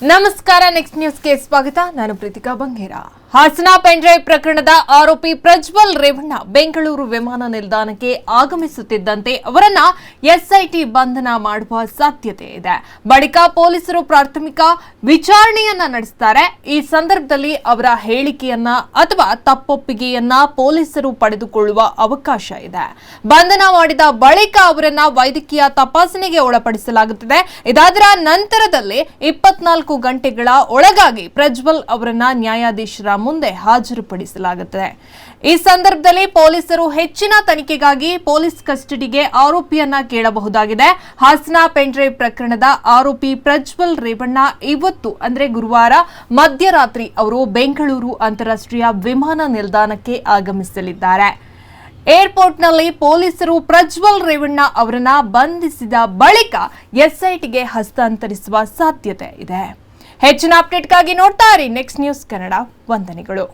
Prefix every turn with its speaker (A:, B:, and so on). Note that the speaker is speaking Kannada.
A: ನಮಸ್ಕಾರ ನೆಕ್ಸ್ಟ್ ನ್ಯೂಸ್ಗೆ ಸ್ವಾಗತ. ನಾನು ಪ್ರೀತಿಕಾ ಬಂಗೇರ. ಹಾಸನ ಪೆಂಡ್ರೈವ್ ಪ್ರಕರಣದ ಆರೋಪಿ ಪ್ರಜ್ವಲ್ ರೇವಣ್ಣ ಬೆಂಗಳೂರು ವಿಮಾನ ನಿಲ್ದಾಣಕ್ಕೆ ಆಗಮಿಸುತ್ತಿದ್ದಂತೆ ಅವರನ್ನ ಎಸ್ಐಟಿ ಬಂಧನ ಮಾಡುವ ಸಾಧ್ಯತೆ ಇದೆ. ಬಳಿಕ ಪೊಲೀಸರು ಪ್ರಾಥಮಿಕ ವಿಚಾರಣೆಯನ್ನ ನಡೆಸುತ್ತಾರೆ ಈ ಸಂದರ್ಭದಲ್ಲಿ ಅವರ ಹೇಳಿಕೆಯನ್ನ ಅಥವಾ ತಪ್ಪೊಪ್ಪಿಗೆಯನ್ನ ಪೊಲೀಸರು ಪಡೆದುಕೊಳ್ಳುವ ಅವಕಾಶ ಇದೆ. ಬಂಧನ ಮಾಡಿದ ಬಳಿಕ ಅವರನ್ನ ವೈದ್ಯಕೀಯ ತಪಾಸಣೆಗೆ ಒಳಪಡಿಸಲಾಗುತ್ತದೆ. ಇದಾದರ ನಂತರದಲ್ಲಿ ಇಪ್ಪತ್ನಾಲ್ಕು ಗಂಟೆಗಳ ಒಳಗಾಗಿ ಪ್ರಜ್ವಲ್ ಅವರನ್ನ ನ್ಯಾಯಾಧೀಶರ ಮುಂದೆ ಹಾಜರುಪಡಿಸಲಾಗುತ್ತದೆ. ಈ ಸಂದರ್ಭದಲ್ಲಿ ಪೊಲೀಸರು ಹೆಚ್ಚಿನ ತನಿಖೆಗಾಗಿ ಪೊಲೀಸ್ ಕಸ್ಟಡಿಗೆ ಆರೋಪಿಯನ್ನ ಕೇಳಬಹುದಾಗಿದೆ. ಹಾಸನ ಪೆಂಡ್ರೆ ಪ್ರಕರಣದ ಆರೋಪಿ ಪ್ರಜ್ವಲ್ ರೇವಣ್ಣ ಇವತ್ತು ಅಂದ್ರೆ ಗುರುವಾರ ಮಧ್ಯರಾತ್ರಿ ಅವರು ಬೆಂಗಳೂರು ಅಂತಾರಾಷ್ಟ್ರೀಯ ವಿಮಾನ ನಿಲ್ದಾಣಕ್ಕೆ ಆಗಮಿಸಲಿದ್ದಾರೆ. ಏರ್ಪೋರ್ಟ್ನಲ್ಲಿ ಪೊಲೀಸರು ಪ್ರಜ್ವಲ್ ರೇವಣ್ಣ ಅವರನ್ನ ಬಂಧಿಸಿದ ಬಳಿಕ ಎಸ್ಐಟಿಗೆ ಹಸ್ತಾಂತರಿಸುವ ಸಾಧ್ಯತೆ ಇದೆ. ಹೆಚ್ಚಿನ ಅಪ್ಡೇಟ್ಗಾಗಿ ನೋಡ್ತಾ ಇರಿ. ನೆಕ್ಸ್ಟ್ ನ್ಯೂಸ್ ಕನ್ನಡ ವಂದನೆಗಳು.